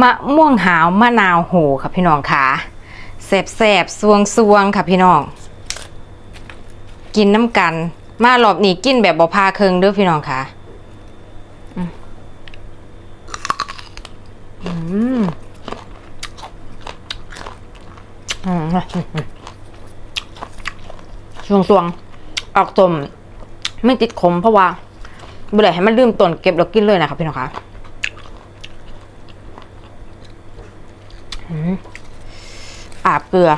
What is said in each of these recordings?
มะม่วงหาวมะนาวโหค่ะพี่น้องค่ะแสบแสบสวงสวงค่ะพี่น้อง กินน้ำกัน มารอบหนีกินแบบบ่พาเคิงเด้อพี่น้องค่ะอืมอืมสวงสวงออกตมไม่ติดขมเพราะว่าบ่ได้ให้มันลืมต้นเก็บแล้วกินเลยนะคะพี่น้องค่ะ อาบเกลือ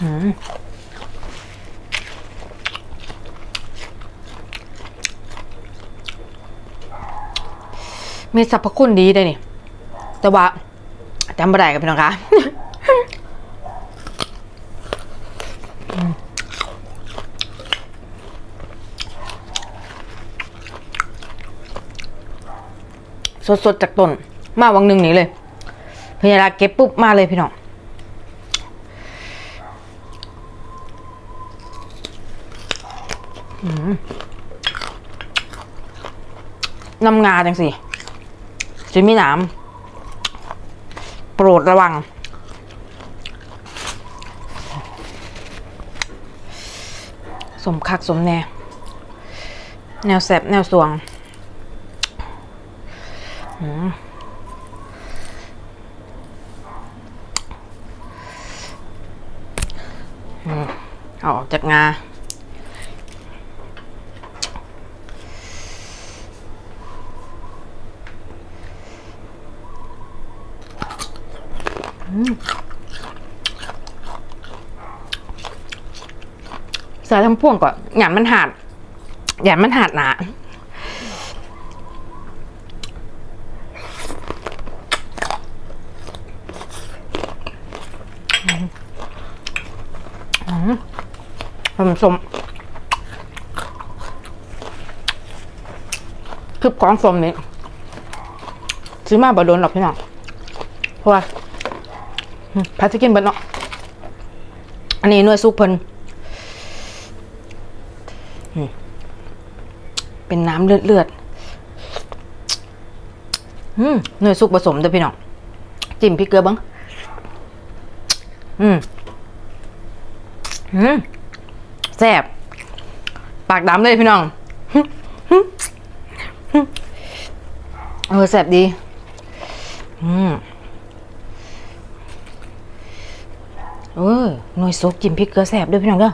หืมมีสรรพคุณดีเลยนี่ แต่ว่าจำไม่ได้กับพี่น้องคะ สดๆจากต้น มาวังหนึ่งนี้เลยพยาลาเก็บปุ๊บมาเลยพี่น้องน้ำงาจังสิจะมีหนามโปรดระวัง สมคักสมแน่ แนวแสบแนวสวง เอาออกจากงา ใส่ทั้งพ่วงก่อนหยาดมันหาดหยาดมันหาดหนา ผสมคือของสมนี้ซื้อมาบ่โดนหรอกพี่น้องเพราะว่าพัดจะกินเบิดเนาะอันนี้นวยซุกเพิ่นเป็นน้ำเลือดเลือดอืมหน่วยซุกผสมเด้อพี่น้องจิ้มพริกเกลือบ้างอืมอืม แซ่บปากดำเลยพี่น้องเออแซ่บดี อืมเออหน่วยซุปจิ้มพริกเกลือแซ่บด้วยพี่น้องเด้อ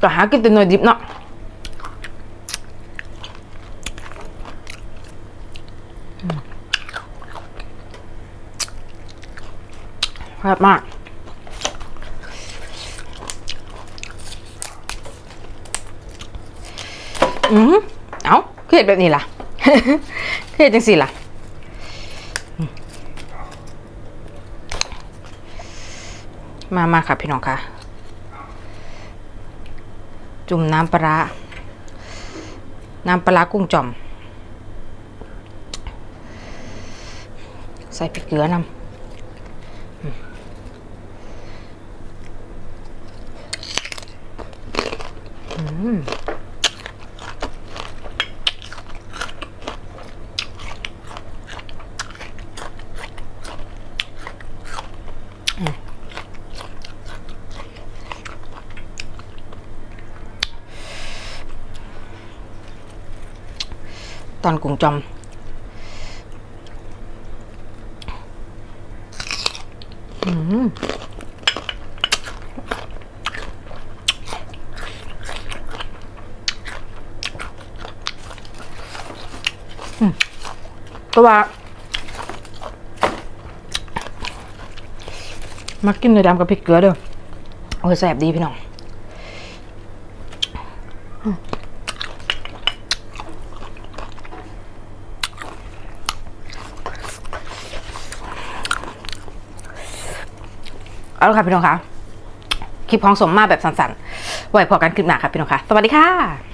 ก็หากินแต่หน่วยดิบเนาะอืมแซ่บมาก อืมเอ้าคือเห็ดแบบนี้ล่ะคือเห็ดจังสีล่ะมามาค่ะพี่น้องค่ะ จุ่มน้ำปลาร้าน้ำปลาร้ากุ้งจอม ใส่พริกเกลือนำอืม ตอนกุ้งจอมอืมอืมก็ว่ามากินเนื้อดำกับพริกเกลือเด้อโอ้ยแสบดีพี่น้อง เอาละค่ะพี่น้องคะคลิปของสมมาแบบสั้นๆไว้พอกันคลิปหน้าค่ะพี่น้องคะสวัสดีค่ะ